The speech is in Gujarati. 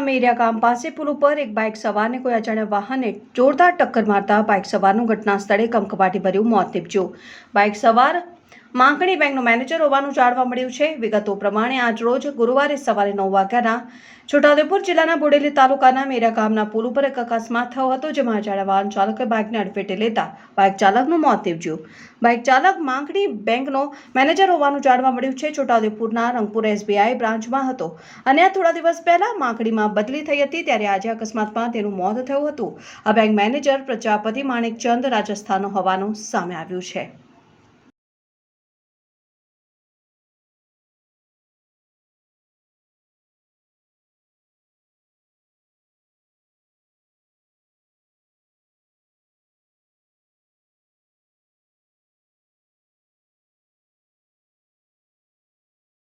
મેરિયા ગામ પાસે પુલ ઉપર એક બાઇક સવારને કોઈ અજાણ્યા વાહને જોરદાર ટક્કર મારતા બાઇક સવારનું ઘટના સ્થળે કમકપાટી ભર્યું મોત નીપજ્યું. બાઇક સવાર માંકણી બેંકનો મેનેજર હોવાનું જાણવા મળ્યું છે. વિગતો પ્રમાણે આજ રોજ ગુરુવારે સવારે નવ વાગ્યાના છોટાઉદેપુર જિલ્લાના બોડેલી તાલુકાના મેરા ગામના પુલ ઉપર એક અકસ્માત થયો હતો, જેમાં અજાણ્યા વાહન ચાલકે બાઇકને અડફેટે લેતા બાઇક ચાલકનું મોત નીપજ્યું. બાઇક ચાલક માંકડી બેંકનો મેનેજર હોવાનું જાણવા મળ્યું છે. છોટાઉદેપુરના રંગપુર એસબીઆઈ બ્રાન્ચમાં હતો. અને આ થોડા દિવસ પહેલા માંકડીમાં બદલી થઈ હતી, ત્યારે આજે અકસ્માતમાં તેનું મોત થયું હતું. આ બેંક મેનેજર પ્રજાપતિ માણેકચંદ રાજસ્થાનનો હોવાનું સામે આવ્યું છે.